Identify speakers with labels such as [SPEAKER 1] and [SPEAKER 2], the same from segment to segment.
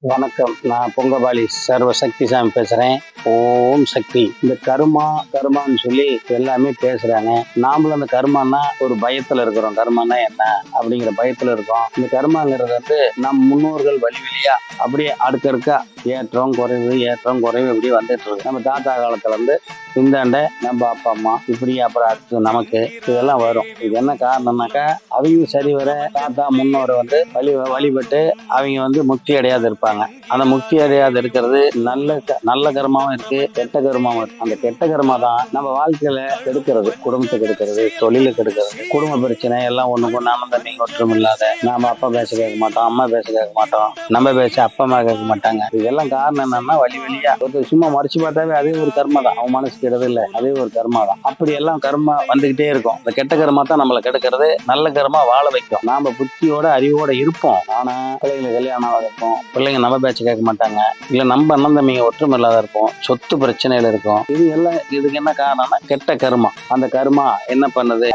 [SPEAKER 1] வணக்கம். நான் பொங்கபாலி சர்வ சக்தி சாமி பேசுறேன். ஓம் சக்தி. இந்த கருமா கருமான்னு சொல்லி எல்லாமே பேசுறாங்க. நாமளும் அந்த கருமானா ஒரு பயத்துல இருக்கிறோம். கருமானா என்ன அப்படிங்கிற பயத்துல இருக்கோம். இந்த கருமாங்கிறது வந்து நம் முன்னோர்கள் வழி வழியா அப்படியே அடுக்கடுக்கா ஏற்றம் குறைவு ஏற்றம் குறைவு இப்படி வந்துட்டு இருக்கு. நம்ம தாத்தா காலத்துல இருந்து இந்தாண்ட நம்ம அப்பா அம்மா இப்படி அப்புறம் அடுத்து நமக்கு இதெல்லாம் வரும். இது என்ன காரணம்னாக்கா அவங்க சரி வர தாத்தா முன்னோரை வந்து வழி வழிபட்டு அவங்க வந்து முக்தி அடையாது இருப்பாங்க. அந்த முக்தி அடையாது இருக்கிறது நல்ல க- நல்ல கர்மாவும் இருக்கு கெட்ட கர்மாவும் இருக்கு அந்த கெட்ட கர்மா தான் நம்ம வாழ்க்கையில கெடுக்கிறது குடும்பத்தை கெடுக்கிறது தொழில கெடுக்கிறது குடும்ப பிரச்சனை எல்லாம் ஒண்ணுக்கு ஒண்ணு தண்ணி ஒற்றும் இல்லாத நாம அப்பா பேச கேட்க மாட்டோம் அம்மா பேச கேட்க மாட்டோம் நம்ம பேச அப்பா அம்மா கேட்க மாட்டாங்க. இதெல்லாம் காரணம் என்னன்னா வழி வழியா. ஒருத்தர் சும்மா மறைச்சு பார்த்தாவே அதே ஒரு கர்மா தான். அவன் மனசு கெடுறது இல்ல அதே ஒரு கர்மா தான். அப்படி எல்லாம் கர்மா வந்துகிட்டே இருக்கும். இந்த கெட்ட கர்மா தான் நம்மளை கெடுக்கிறது. நல்ல கர்மா வாழ வைக்கும். நாம புத்தியோட அறிவோட இருப்போம். ஆனா பிள்ளைங்களுக்கு கல்யாணம் இருக்கும் பிள்ளைங்க நம்ம பேச்சு கேட்க மாட்டாங்க. இல்ல நம்ம அண்ணன் தம்பிங்க ஒற்றுமை இல்லாத இருப்போம். சொத்து பிரச்சனையில இருக்கும். இது எல்லாம் இதுக்கு என்ன காரணம்னா கெட்ட கருமா. அந்த கருமா என்ன பண்ணுது?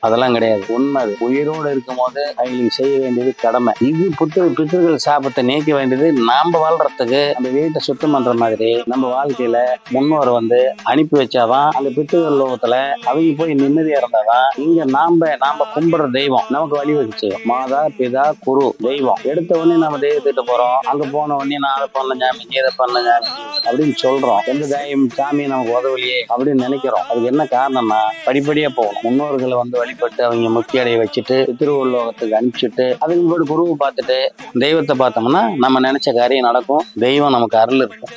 [SPEAKER 1] அதெல்லாம் கிடையாது. உண்மை அது. உயிரோடு இருக்கும் போது அவங்களுக்கு செய்ய வேண்டியது கடமை. இது புத்திர பித்திருக்கள் சாபத்தை நீக்க வேண்டியது நாம வாழ்றதுக்கு அந்த வீட்டை சுத்தம் பண்ற மாதிரி நம்ம வாழ்க்கையில முன்னோர் வந்து அனுப்பி வச்சாதான் அந்த பித்திருக்கள் லோகத்துல அவங்க போய் நிம்மதியா இருந்தாதான் இங்க நாம நாம கும்பிடுற தெய்வம் நமக்கு வழி செய்யும் மாதா பிதா குரு தெய்வம். எடுத்த உடனே நம்ம தெய்வத்திட்ட போறோம். அங்க போன உடனே நான் அதை பண்ண சாமி இதை பண்ண சாமி அப்படின்னு சொல்றோம். எந்த தெய்வம் சாமி நமக்கு உதவலையே அப்படின்னு நினைக்கிறோம். அதுக்கு என்ன காரணம்னா படிப்படியா போகணும். முன்னோர்களை வந்து வழிபட்டு அவங்க முக்தி அடைய வச்சுட்டு திருவள்ளுவத்துக்கு அனுப்பிச்சுட்டு அதுக்கு போய் குருவை பார்த்துட்டு தெய்வத்தை பார்த்தோம்னா நம்ம நினைச்ச காரியம் நடக்கும். தெய்வம் நமக்கு அருள் இருக்கும்.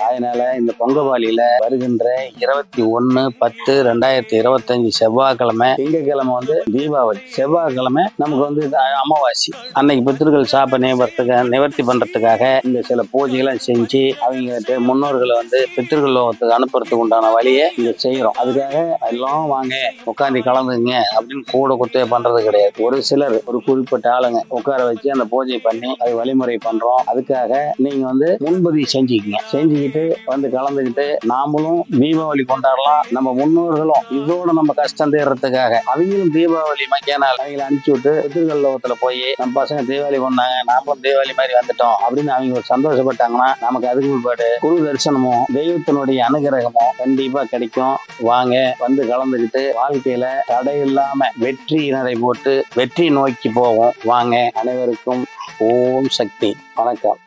[SPEAKER 1] அதனால இந்த பொங்கபாலியில வருகின்ற இருபத்தி ஒன்னு பத்து ரெண்டாயிரத்தி இருபத்தஞ்சு செவ்வாய்க்கிழமை திங்கக்கிழமை வந்து தீபாவளி. செவ்வாய்க்கிழமை நமக்கு வந்து அமாவாசி அமாவாசை. அன்னைக்கு பித்திருக்கள் சாப்ப நிவர்த்துக்க நிவர்த்தி பண்றதுக்காக இந்த சில பூஜைகளை செஞ்சு அவங்க முன்னோர்களை வந்து பித்திருக்கள் லோகத்துக்கு அனுப்புறதுக்கு உண்டான வழியை இங்க செய்யறோம் அதுக்காக எல்லாம் வாங்க உட்காந்து கலந்துங்க அப்படின்னு கூட குத்தைய பண்றது கிடையாது. ஒரு சிலர் ஒரு குறிப்பிட்ட ஆளுங்க உட்கார வச்சு அந்த பூஜை பண்ணி அது வழிமுறை பண்றோம். அதுக்காக நீங்க வந்து முன்பதிவு செஞ்சுக்கிங்க. செஞ்சுக்கிட்டு வந்து கலந்துக்கிட்டு நாமளும் தீபாவளி கொண்டாடலாம். நம்ம முன்னோர்களும் இதோட நம்ம கஷ்டம் தீர்றதுக்காக அவங்களும் தீபாவளி மக்கேனால் அவங்களை அனுப்பிச்சு விட்டு பித்திருக்கள் லோகத்துல போய் நம்ம பசங்க தீபாவளி கொண்டாங்க நாமளும் தீபாவளி மாதிரி வந்துட்டோம். அப்படின்னு அவங்க ஒரு சந்தோஷப்பட்டாங்கன்னா நமக்கு அதுக்கு பிற்பாடு குரு தரிசனமும் தெய்வத்தினுடைய அனுகிரகமும் கண்டிப்பா கிடைக்கும். வாங்க வந்து கலந்துக்கிட்டு வாழ்க்கையில தடை இல்லாம வெற்றி நடை போட்டு வெற்றி நோக்கி போவோம். வாங்க அனைவருக்கும் ஓம் சக்தி. வணக்கம்.